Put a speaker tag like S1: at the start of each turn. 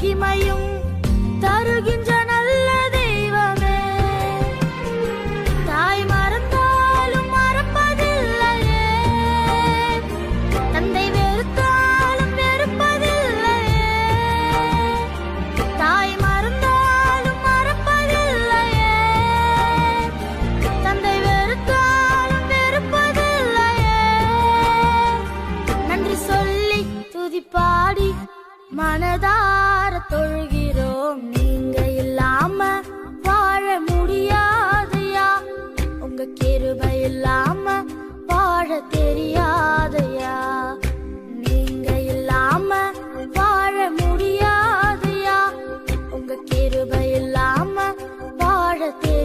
S1: மகிமையும் தருகின்ற நல்ல தெய்வமே. தாய் மறந்தாலும் மறப்பதில்லையே. தந்தை வெறுத்தாலும் துதிப்பாடி மனதா தொழுகிறோம். நீங்க இல்லாம வாழ முடியாதையா? உங்க கிருபை இல்லாம வாழ தெரியாதையா? நீங்க இல்லாம வாழ முடியாதையா? உங்க கிருபை இல்லாம வாழ தெரிய